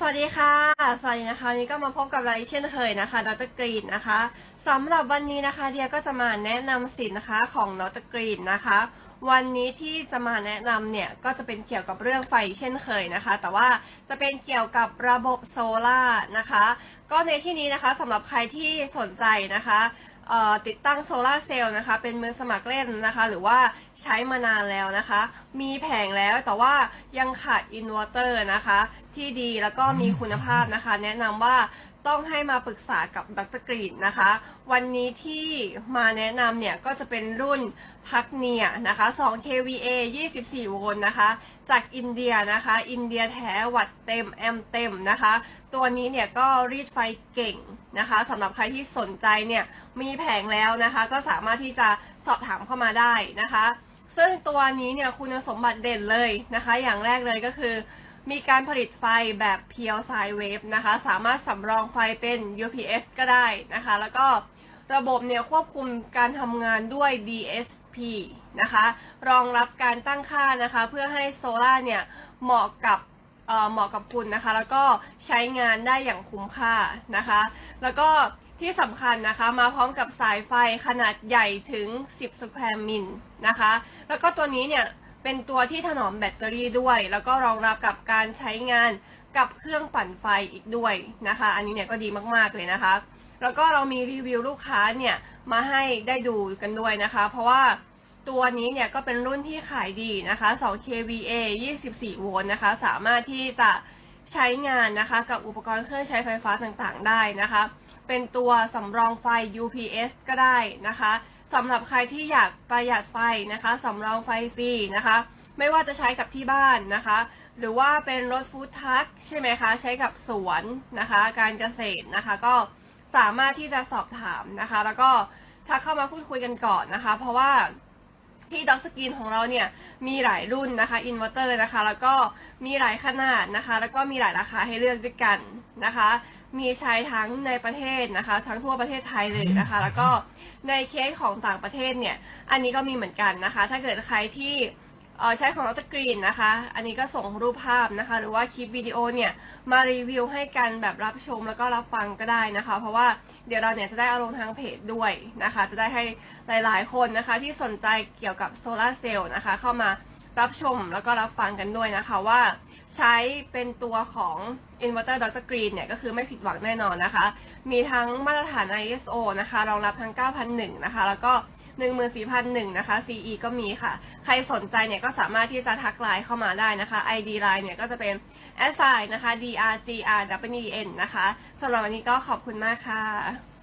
สวัสดีค่ะ สวัสดีนะคะวันนี้ก็มาพบกับเราเช่นเคยนะคะดรกรีนนะคะสำหรับวันนี้นะคะเดียก็จะมาแนะนำสินนะคะของดรกรีนนะคะ วันนี้ที่จะมาแนะนำเนี่ยก็จะเป็นเกี่ยวกับเรื่องไฟเช่นเคยนะคะ แต่ว่าจะเป็นเกี่ยวกับระบบโซล่านะคะ ก็ในที่นี้นะคะสำหรับใครที่สนใจนะคะ ติดตั้งโซลาร์เซลล์นะคะ เป็นมือสมัครเล่นนะคะ หรือว่าใช้มานานแล้วนะคะ มีแผงแล้วแต่ว่ายังขาดอินเวอร์เตอร์นะคะ ที่ดีแล้วก็มีคุณภาพนะคะ แนะนำว่า ต้องให้มาปรึกษากับดรกรีนนะคะ วันนี้ที่มาแนะนำเนี่ยก็จะเป็นรุ่นพักเนียนะคะ 2 kVA 24 โวลต์นะคะ จากอินเดียนะคะ อินเดียแท้วัตต์เต็มแอมป์เต็มนะคะ ตัวนี้เนี่ยก็รีดไฟเก่งนะคะสำหรับใครที่สนใจเนี่ยมีแผงแล้วนะคะ ก็สามารถที่จะสอบถามเข้ามาได้นะคะ ซึ่งตัวนี้เนี่ยคุณสมบัติเด่นเลยนะคะ อย่างแรกเลยก็คือ มีการผลิตไฟแบบเพียวไซเวฟนะคะ สามารถสำรองไฟเป็น UPS ก็ได้นะคะ แล้วก็ระบบเนี่ยควบคุมการทำงานด้วย DSP นะคะ รองรับการตั้งค่านะคะ เพื่อให้โซล่าเนี่ยเหมาะกับเเหมาะกับคุณนะคะ แล้วก็ใช้งานได้อย่างคุ้มค่านะคะ แล้วก็ที่สำคัญนะคะมาพร้อมกับสายไฟขนาดใหญ่ถึง 10สแควร์มิลนะคะ แล้วก็ตัวนี้เนี่ย เป็นตัวที่ถนอมแบตเตอรี่ด้วย แล้วก็รองรับกับการใช้งานกับเครื่องปั่นไฟอีกด้วยนะคะ อันนี้เนี่ยก็ดีมากๆเลยนะคะ แล้วก็เรามีรีวิวลูกค้าเนี่ยมาให้ได้ดูกันด้วยนะคะ เพราะว่าตัวนี้เนี่ยก็เป็นรุ่นที่ขายดีนะคะ2 kVA 24 โวลต์นะคะ สามารถที่จะใช้งานนะคะกับอุปกรณ์เครื่องใช้ไฟฟ้าต่างๆ ได้นะคะ เป็นตัวสำรองไฟ UPS ก็ได้นะคะ สำหรับใครที่อยากประหยัดไฟนะคะสำรองไฟฟรีนะคะ ไม่ว่าจะใช้กับที่บ้านนะคะ หรือว่าเป็นรถฟู้ดทัคใช่ไหมคะ ใช้กับสวนนะคะ การเกษตรนะคะ ก็สามารถที่จะสอบถามนะคะ แล้วก็ถ้าเข้ามาพูดคุยกันก่อนนะคะ เพราะว่าที่ด็อกสกรีนของเราเนี่ยมีหลายรุ่นนะคะอินเวอร์เตอร์นะคะ แล้วก็มีหลายขนาดนะคะ แล้วก็มีหลายราคาให้เลือกด้วยกันนะคะ มีใช้ทั้งในประเทศนะคะ ทั้งทั่วประเทศไทยเลยนะคะ แล้วก็ ในเคสของต่างประเทศเนี่ย อันนี้ก็มีเหมือนกันนะคะ ถ้าเกิดใครที่ใช้ของดรกรีนนะคะ อันนี้ก็ส่งรูปภาพนะคะ หรือว่าคลิปวิดีโอเนี่ยมารีวิวให้กันแบบรับชมแล้วก็รับฟังก็ได้นะคะ เพราะว่าเดี๋ยวเราเนี่ยจะได้เอาลงทางเพจด้วยนะคะ จะได้ให้หลายๆ คนนะคะที่สนใจเกี่ยวกับโซลาร์เซลล์นะคะ เข้ามารับชมแล้วก็รับฟังกันด้วยนะคะว่า ใช้เป็นตัวของ Inverter Dr. Green เนี่ย ก็คือไม่ผิดหวังแน่นอนนะคะ มีทั้งมาตรฐาน ISO นะคะ รองรับทั้ง 9001 นะคะ แล้วก็ 14001 นะคะ CE ก็มีค่ะ ใครสนใจเนี่ย ก็สามารถที่จะทักไลน์เข้ามาได้นะคะ ID line เนี่ย ก็จะเป็น s i นะคะ drgrwn นะคะสำหรับวันนี้ก็ขอบคุณมากค่ะ